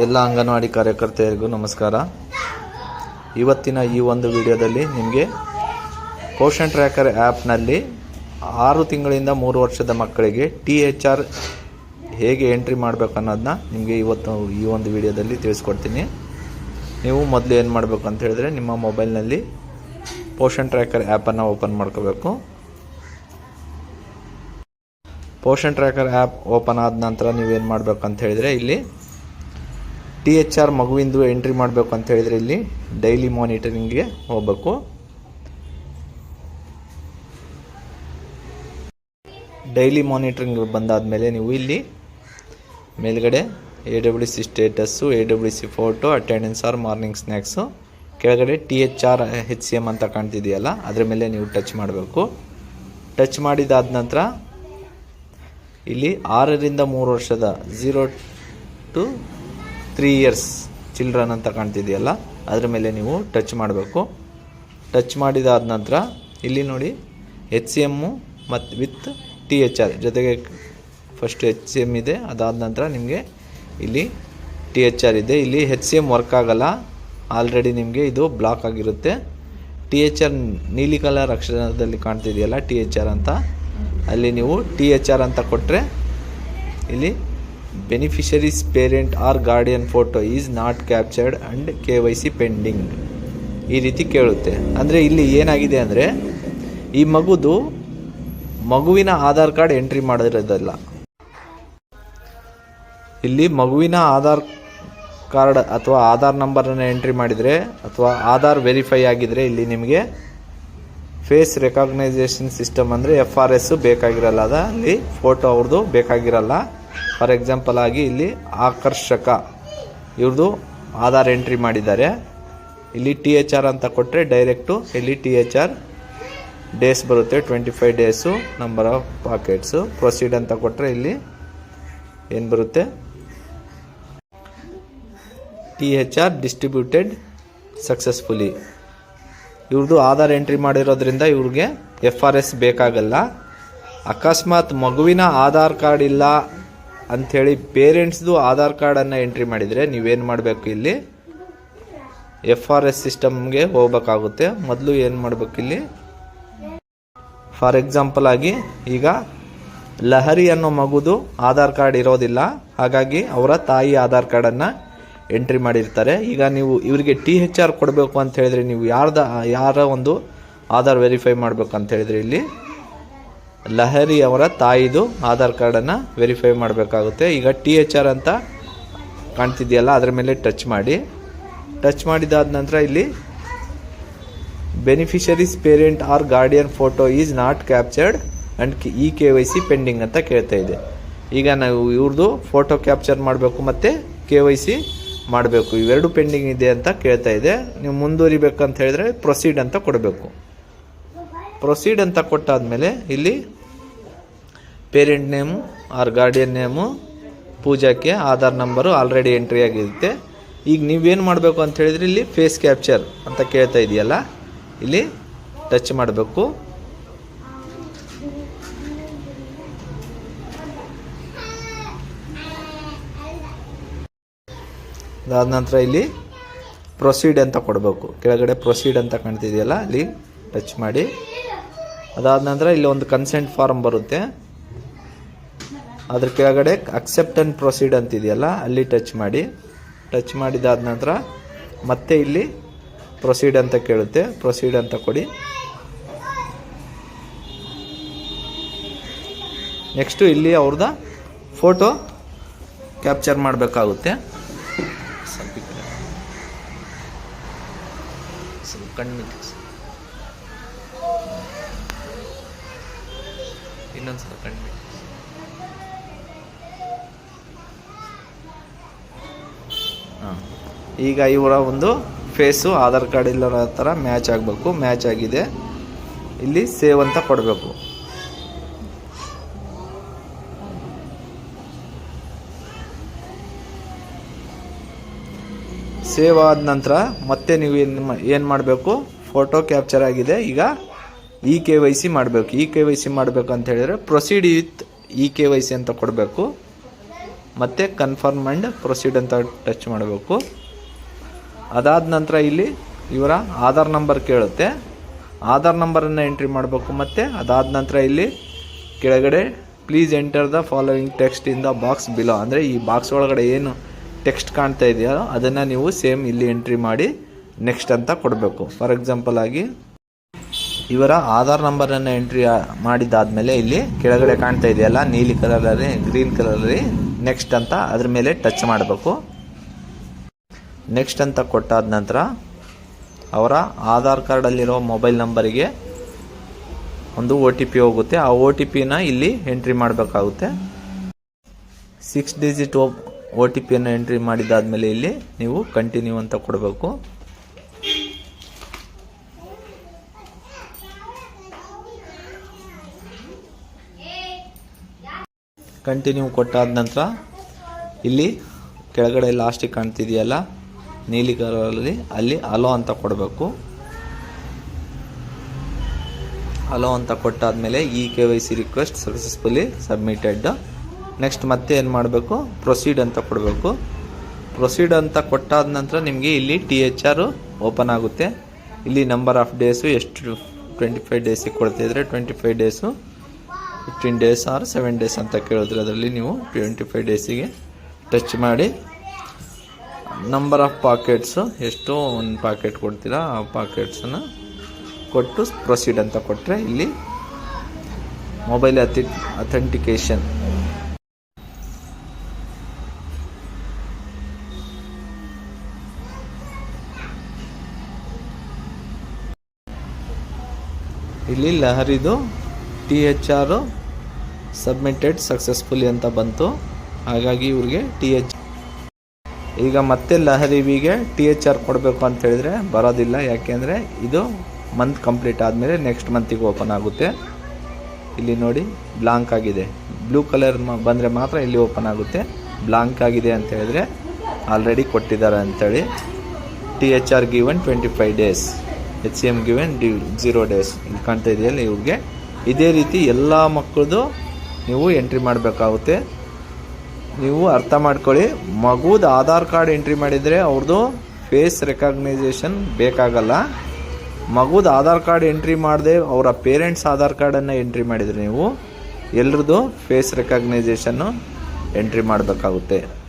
ಎಲ್ಲ ಅಂಗನವಾಡಿ ಕಾರ್ಯಕರ್ತೆಯರಿಗೂ ನಮಸ್ಕಾರ. ಇವತ್ತಿನ ಈ ಒಂದು ವಿಡಿಯೋದಲ್ಲಿ ನಿಮಗೆ ಪೋಷನ್ ಟ್ರ್ಯಾಕರ್ ಆ್ಯಪ್ನಲ್ಲಿ ಆರು ತಿಂಗಳಿಂದ ಮೂರು ವರ್ಷದ ಮಕ್ಕಳಿಗೆ ಟಿ ಎಚ್ ಆರ್ ಹೇಗೆ ಎಂಟ್ರಿ ಮಾಡಬೇಕು ಅನ್ನೋದನ್ನ ನಿಮಗೆ ಇವತ್ತು ಈ ಒಂದು ವಿಡಿಯೋದಲ್ಲಿ ತಿಳಿಸ್ಕೊಡ್ತೀನಿ. ನೀವು ಮೊದಲು ಏನು ಮಾಡಬೇಕು ಅಂತ ಹೇಳಿದ್ರೆ ನಿಮ್ಮ ಮೊಬೈಲ್ನಲ್ಲಿ ಪೋಷನ್ ಟ್ರ್ಯಾಕರ್ ಆ್ಯಪನ್ನು ಓಪನ್ ಮಾಡ್ಕೋಬೇಕು. ಪೋಷನ್ ಟ್ರ್ಯಾಕರ್ ಆ್ಯಪ್ ಓಪನ್ ಆದ ನಂತರ ನೀವೇನು ಮಾಡಬೇಕು ಅಂತ ಹೇಳಿದರೆ ಇಲ್ಲಿ ಟಿ ಎಚ್ ಆರ್ ಮಗುವಿಂದು ಎಂಟ್ರಿ ಮಾಡಬೇಕು ಅಂತ ಹೇಳಿದರೆ ಇಲ್ಲಿ ಡೈಲಿ ಮಾನಿಟರಿಂಗ್ಗೆ ಹೋಗಬೇಕು. ಡೈಲಿ ಮಾನಿಟರಿಂಗ್ ಬಂದಾದಮೇಲೆ ನೀವು ಇಲ್ಲಿ ಮೇಲ್ಗಡೆ A W C status, A W C photo, attendance or morning snacks ಕೆಳಗಡೆ T H R H C M ಅಂತ ಕಾಣ್ತಿದೆಯಲ್ಲ, ಅದರ ಮೇಲೆ ನೀವು ಟಚ್ ಮಾಡಬೇಕು. ಟಚ್ ಮಾಡಿದಾದ ನಂತರ ಇಲ್ಲಿ ಆರರಿಂದ ಮೂರು ವರ್ಷದ zero to three years children ಅಂತ ಕಾಣ್ತಿದೆಯಲ್ಲ, ಅದ್ರ ಮೇಲೆ ನೀವು ಟಚ್ ಮಾಡಬೇಕು. ಟಚ್ ಮಾಡಿದಾದ ನಂತರ, ಇಲ್ಲಿ ನೋಡಿ ಎಚ್ ಸಿ ಎಮ್ಮು ಮತ್ತು ವಿತ್ ಟಿ ಎಚ್ ಆರ್ ಜೊತೆಗೆ ಫಸ್ಟ್ ಎಚ್ ಸಿ ಎಂ ಇದೆ, ಅದಾದ ನಂತರ ನಿಮಗೆ ಇಲ್ಲಿ ಟಿ ಎಚ್ ಆರ್ ಇದೆ. ಇಲ್ಲಿ ಎಚ್ ಸಿ ಎಂ ವರ್ಕ್ ಆಗೋಲ್ಲ ಆಲ್ರೆಡಿ ನಿಮಗೆ ಇದು ಬ್ಲಾಕ್ ಆಗಿರುತ್ತೆ. ಟಿ ಎಚ್ ಆರ್ ನೀಲಿ ಕಲರ್ ಅಕ್ಷರದಲ್ಲಿ ಕಾಣ್ತಿದೆಯಲ್ಲ ಟಿ ಎಚ್ ಆರ್ ಅಂತ. ಅಲ್ಲಿ ನೀವು ಟಿ ಎಚ್ ಆರ್ ಅಂತ ಕೊಟ್ಟರೆ ಇಲ್ಲಿ beneficiaries parent or guardian photo is not captured and K Y C pending ಈ ರೀತಿ ಕೇಳುತ್ತೆ. ಅಂದರೆ ಇಲ್ಲಿ ಏನಾಗಿದೆ ಅಂದರೆ, ಈ ಮಗುದು ಮಗುವಿನ ಆಧಾರ್ ಕಾರ್ಡ್ ಎಂಟ್ರಿ ಮಾಡಿರೋದಲ್ಲ. ಇಲ್ಲಿ ಮಗುವಿನ ಆಧಾರ್ ಕಾರ್ಡ್ ಅಥವಾ ಆಧಾರ್ ನಂಬರನ್ನು ಎಂಟ್ರಿ ಮಾಡಿದರೆ ಅಥವಾ ಆಧಾರ್ ವೆರಿಫೈ ಆಗಿದರೆ ಇಲ್ಲಿ ನಿಮಗೆ ಫೇಸ್ ರೆಕಾಗ್ನೈಸೇಷನ್ ಸಿಸ್ಟಮ್ ಅಂದರೆ ಎಫ್ ಆರ್ ಎಸ್ಸು ಬೇಕಾಗಿರಲ್ಲ. ಅದ ಅಲ್ಲಿ ಫೋಟೋ ಅವ್ರದ್ದು ಬೇಕಾಗಿರಲ್ಲ. ಫಾರ್ ಎಕ್ಸಾಂಪಲ್ ಆಗಿ ಇಲ್ಲಿ ಆಕರ್ಷಕ. ಇವ್ರದ್ದು ಆಧಾರ್ ಎಂಟ್ರಿ ಮಾಡಿದ್ದಾರೆ. ಇಲ್ಲಿ ಟಿ ಎಚ್ ಆರ್ ಅಂತ ಕೊಟ್ಟರೆ ಡೈರೆಕ್ಟು ಇಲ್ಲಿ ಟಿ ಎಚ್ ಆರ್ ಡೇಸ್ ಬರುತ್ತೆ twenty five days number of pockets proceed ಅಂತ ಕೊಟ್ಟರೆ ಇಲ್ಲಿ ಏನು ಬರುತ್ತೆ? T H R distributed successfully ಇವ್ರದ್ದು ಆಧಾರ್ ಎಂಟ್ರಿ ಮಾಡಿರೋದ್ರಿಂದ ಇವ್ರಿಗೆ ಎಫ್ ಆರ್ ಎಸ್ ಬೇಕಾಗಲ್ಲ. ಅಕಸ್ಮಾತ್ ಮಗುವಿನ ಆಧಾರ್ ಕಾರ್ಡ್ ಇಲ್ಲ ಅಂಥೇಳಿ ಪೇರೆಂಟ್ಸ್ದು ಆಧಾರ್ ಕಾರ್ಡನ್ನು ಎಂಟ್ರಿ ಮಾಡಿದರೆ ನೀವೇನು ಮಾಡಬೇಕು ಇಲ್ಲಿ? ಎಫ್ ಆರ್ ಎಸ್ ಸಿಸ್ಟಮ್ಗೆ ಹೋಗಬೇಕಾಗುತ್ತೆ. ಮೊದಲು ಏನು ಮಾಡಬೇಕು ಇಲ್ಲಿ? ಫಾರ್ ಎಕ್ಸಾಂಪಲ್ ಆಗಿ ಈಗ ಲಹರಿ ಅನ್ನೋ ಮಗುದು ಆಧಾರ್ ಕಾರ್ಡ್ ಇರೋದಿಲ್ಲ. ಹಾಗಾಗಿ ಅವರ ತಾಯಿ ಆಧಾರ್ ಕಾರ್ಡನ್ನು ಎಂಟ್ರಿ ಮಾಡಿರ್ತಾರೆ. ಈಗ ನೀವು ಇವರಿಗೆ ಟಿ ಹೆಚ್ ಆರ್ ಕೊಡಬೇಕು ಅಂತ ಹೇಳಿದ್ರೆ ನೀವು ಯಾರ್ದ ಯಾರ ಒಂದು ಆಧಾರ್ ವೆರಿಫೈ ಮಾಡಬೇಕು ಅಂತ ಹೇಳಿದ್ರೆ ಇಲ್ಲಿ? ಲಹರಿ ಅವರ ತಾಯಿದು ಆಧಾರ್ ಕಾರ್ಡನ್ನು ವೆರಿಫೈ ಮಾಡಬೇಕಾಗುತ್ತೆ. ಈಗ ಟಿ ಎಚ್ ಆರ್ ಅಂತ ಕಾಣ್ತಿದೆಯಲ್ಲ, ಅದರ ಮೇಲೆ ಟಚ್ ಮಾಡಿ. ಟಚ್ ಮಾಡಿದಾದ ನಂತರ ಇಲ್ಲಿ beneficiaries parent or guardian photo is not captured and E K Y C pending ಅಂತ ಕೇಳ್ತಾ ಇದೆ. ಈಗ ನಾವು ಇವ್ರದ್ದು ಫೋಟೋ ಕ್ಯಾಪ್ಚರ್ ಮಾಡಬೇಕು ಮತ್ತು ಕೆ ವೈ ಸಿ ಮಾಡಬೇಕು. ಇವೆರಡು ಪೆಂಡಿಂಗ್ ಇದೆ ಅಂತ ಕೇಳ್ತಾ ಇದೆ. ನೀವು ಮುಂದುವರಿಬೇಕಂತ ಹೇಳಿದ್ರೆ ಪ್ರೊಸೀಡ್ ಅಂತ ಕೊಡಬೇಕು. ಪ್ರೊಸೀಡ್ ಅಂತ ಕೊಟ್ಟಾದಮೇಲೆ ಇಲ್ಲಿ parent name or guardian name ಪೂಜಾಕ್ಕೆ Aadhaar number already entry ಆಗಿರುತ್ತೆ. ಈಗ ನೀವೇನು ಮಾಡಬೇಕು ಅಂತ ಹೇಳಿದ್ರೆ ಇಲ್ಲಿ ಫೇಸ್ ಕ್ಯಾಪ್ಚರ್ ಅಂತ ಕೇಳ್ತಾ ಇದೆಯಲ್ಲ, ಇಲ್ಲಿ ಟಚ್ ಮಾಡಬೇಕು. ಅದಾದ ನಂತರ ಇಲ್ಲಿ ಪ್ರೊಸೀಡ್ ಅಂತ ಕೊಡಬೇಕು. ಕೆಳಗಡೆ ಪ್ರೊಸೀಡ್ ಅಂತ ಕಾಣ್ತಿದೆಯಲ್ಲ ಅಲ್ಲಿ ಟಚ್ ಮಾಡಿ. ಅದಾದ ನಂತರ ಇಲ್ಲಿ ಒಂದು ಕನ್ಸೆಂಟ್ ಫಾರ್ಮ್ ಬರುತ್ತೆ. ಅದ್ರ ಕೆಳಗಡೆ ಅಕ್ಸೆಪ್ಟ್ ಆ್ಯಂಡ್ ಪ್ರೊಸೀಡ್ ಅಂತಿದೆಯಲ್ಲ, ಅಲ್ಲಿ ಟಚ್ ಮಾಡಿ. ಟಚ್ ಮಾಡಿದಾದ ನಂತರ ಮತ್ತೆ ಇಲ್ಲಿ ಪ್ರೊಸೀಡ್ ಅಂತ ಕೇಳುತ್ತೆ. ಪ್ರೊಸೀಡ್ ಅಂತ ಕೊಡಿ. ನೆಕ್ಸ್ಟು ಇಲ್ಲಿ ಅವ್ರದ್ದು ಫೋಟೋ ಕ್ಯಾಪ್ಚರ್ ಮಾಡಬೇಕಾಗುತ್ತೆ. ಕಣ್ಣು ಇನ್ನೊಂದ್ಸಲ ಹಾಂ. ಈಗ ಇವರ ಒಂದು ಫೇಸು, ಆಧಾರ್ ಕಾರ್ಡ್ ಇಲ್ಲರ ಥರ ಮ್ಯಾಚ್ ಆಗಬೇಕು. ಮ್ಯಾಚ್ ಆಗಿದೆ. ಇಲ್ಲಿ ಸೇವ್ ಅಂತ ಕೊಡಬೇಕು. ಸೇವ್ ಆದ ನಂತರ ಮತ್ತೆ ನೀವು ಏನು ಏನು ಮಾಡಬೇಕು? ಫೋಟೋ ಕ್ಯಾಪ್ಚರ್ ಆಗಿದೆ. ಈಗ ಇ ಕೆ ವೈ ಸಿ ಮಾಡಬೇಕು ಇ ಕೆ ವೈ ಸಿ ಮಾಡಬೇಕು ಅಂತ ಹೇಳಿದರೆ proceed with E K Y C ಅಂತ ಕೊಡಬೇಕು. ಮತ್ತು ಕನ್ಫರ್ಮ್ ಆ್ಯಂಡ್ ಪ್ರೊಸೀಡ್ ಅಂತ ಟಚ್ ಮಾಡಬೇಕು. ಅದಾದ ನಂತರ ಇಲ್ಲಿ ಇವರ ಆಧಾರ್ ನಂಬರ್ ಕೇಳುತ್ತೆ. ಆಧಾರ್ ನಂಬರನ್ನು ಎಂಟ್ರಿ ಮಾಡಬೇಕು ಮತ್ತು, ಅದಾದ ನಂತರ ಇಲ್ಲಿ ಕೆಳಗಡೆ please enter the following text in the box below ಅಂದರೆ ಈ ಬಾಕ್ಸ್ ಒಳಗಡೆ ಏನು ಟೆಕ್ಸ್ಟ್ ಕಾಣ್ತಾ ಇದೆಯೋ ಅದನ್ನು ನೀವು ಸೇಮ್ ಇಲ್ಲಿ ಎಂಟ್ರಿ ಮಾಡಿ ನೆಕ್ಸ್ಟ್ ಅಂತ ಕೊಡಬೇಕು. ಫಾರ್ ಎಕ್ಸಾಂಪಲ್ ಆಗಿ ಇವರ ಆಧಾರ್ ನಂಬರನ್ನು ಎಂಟ್ರಿ ಮಾಡಿದ್ದಾದಮೇಲೆ ಇಲ್ಲಿ ಕೆಳಗಡೆ ಕಾಣ್ತಾ ಇದೆಯಲ್ಲ, ನೀಲಿ ಕಲರಲ್ಲಿ ಗ್ರೀನ್ ಕಲರಲ್ಲಿ ನೆಕ್ಸ್ಟ್ ಅಂತ ಅದ್ರ ಮೇಲೆ ಟಚ್ ಮಾಡಬೇಕು. ನೆಕ್ಸ್ಟ್ ಅಂತ ಕೊಟ್ಟಾದ ನಂತರ ಅವರ ಆಧಾರ್ ಕಾರ್ಡಲ್ಲಿರೋ ಮೊಬೈಲ್ ನಂಬರಿಗೆ ಒಂದು ಒ ಟಿ ಪಿ ಹೋಗುತ್ತೆ. ಆ ಒ ಟಿ ಪಿನ ಇಲ್ಲಿ ಎಂಟ್ರಿ ಮಾಡಬೇಕಾಗುತ್ತೆ. ಸಿಕ್ಸ್ ಡಿಜಿಟ್ ಒ ಟಿ ಪಿಯನ್ನು ಎಂಟ್ರಿ ಮಾಡಿದಾದ್ಮೇಲೆ ಇಲ್ಲಿ ನೀವು ಕಂಟಿನ್ಯೂ ಅಂತ ಕೊಡಬೇಕು. ಕಂಟಿನ್ಯೂ ಕೊಟ್ಟಾದ ನಂತರ ಇಲ್ಲಿ ಕೆಳಗಡೆ ಲಾಸ್ಟಿಗೆ ಕಾಣ್ತಿದೆಯಲ್ಲ? ನೀಲಿ ಕಲರಲ್ಲಿ ಅಲ್ಲಿ ಅಲೋ ಅಂತ ಕೊಡಬೇಕು. ಅಲೋ ಅಂತ ಕೊಟ್ಟಾದಮೇಲೆ E K Y C request successfully submitted next ಮತ್ತೆ ಏನು ಮಾಡಬೇಕು? ಪ್ರೊಸೀಡ್ ಅಂತ ಕೊಡಬೇಕು. ಪ್ರೊಸೀಡ್ ಅಂತ ಕೊಟ್ಟಾದ ನಂತರ ನಿಮಗೆ ಇಲ್ಲಿ ಟಿ ಎಚ್ ಆರು ಓಪನ್ ಆಗುತ್ತೆ. ಇಲ್ಲಿ ನಂಬರ್ ಆಫ್ ಡೇಸು ಎಷ್ಟು? ಟ್ವೆಂಟಿ ಫೈವ್ ಡೇಸಿಗೆ ಕೊಡ್ತಾಯಿದ್ರೆ twenty five days fifteen days or seven days ಅಂತ ಕೇಳಿದ್ರೆ ಅದರಲ್ಲಿ ನೀವು ಟ್ವೆಂಟಿ ಫೈವ್ ಡೇಸಿಗೆ ಟಚ್ ಮಾಡಿ. ನಂಬರ್ ಆಫ್ ಪಾಕೆಟ್ಸು ಎಷ್ಟು ಒಂದು ಪಾಕೆಟ್ ಕೊಡ್ತೀರಾ, ಆ ಪಾಕೆಟ್ಸನ್ನು ಕೊಟ್ಟು ಪ್ರೊಸೀಡ್ ಅಂತ ಕೊಟ್ಟರೆ ಇಲ್ಲಿ ಮೊಬೈಲ್ ಅತಿ ಅಥೆಂಟಿಕೇಶನ್ ಇಲ್ಲಿ ಲಹರಿದು T H R submitted successfully ಅಂತ ಬಂತು. ಹಾಗಾಗಿ ಇವ್ರಿಗೆ ಟಿ ಎಚ್ ಈಗ ಮತ್ತೆ ಲಹರಿವಿಗೆ ಟಿ ಎಚ್ ಆರ್ ಕೊಡಬೇಕು ಅಂತ ಹೇಳಿದ್ರೆ ಬರೋದಿಲ್ಲ. ಯಾಕೆಂದರೆ ಇದು ಮಂತ್ ಕಂಪ್ಲೀಟ್ ಆದಮೇಲೆ ನೆಕ್ಸ್ಟ್ ಮಂತಿಗೆ ಓಪನ್ ಆಗುತ್ತೆ. ಇಲ್ಲಿ ನೋಡಿ ಬ್ಲಾಂಕ್ ಆಗಿದೆ. ಬ್ಲೂ ಕಲರ್ ಬಂದರೆ ಮಾತ್ರ ಇಲ್ಲಿ ಓಪನ್ ಆಗುತ್ತೆ. ಬ್ಲಾಂಕ್ ಆಗಿದೆ ಅಂತ ಹೇಳಿದ್ರೆ ಆಲ್ರೆಡಿ ಕೊಟ್ಟಿದ್ದಾರೆ ಅಂತೇಳಿ. T H R given twenty five days H C M given D zero days ಇಲ್ಲಿ ಕಾಣ್ತಾ ಇದೆಯಲ್ಲ ಇವ್ರಿಗೆ ಇದೇ ರೀತಿ ಎಲ್ಲ ಮಕ್ಕಳದು ನೀವು ಎಂಟ್ರಿ ಮಾಡಬೇಕಾಗುತ್ತೆ. ನೀವು ಅರ್ಥ ಮಾಡ್ಕೊಳ್ಳಿ. ಮಗುದ ಆಧಾರ್ ಕಾರ್ಡ್ ಎಂಟ್ರಿ ಮಾಡಿದರೆ ಅವ್ರದ್ದು ಫೇಸ್ ರೆಕಗ್ನೈಸೇಷನ್ ಬೇಕಾಗಲ್ಲ. ಮಗುದ ಆಧಾರ್ ಕಾರ್ಡ್ ಎಂಟ್ರಿ ಮಾಡದೆ ಅವರ ಪೇರೆಂಟ್ಸ್ ಆಧಾರ್ ಕಾರ್ಡನ್ನು ಎಂಟ್ರಿ ಮಾಡಿದರೆ ನೀವು ಎಲ್ರದ್ದು ಫೇಸ್ ರೆಕಗ್ನೈಸೇಷನ್ನು ಎಂಟ್ರಿ ಮಾಡಬೇಕಾಗುತ್ತೆ.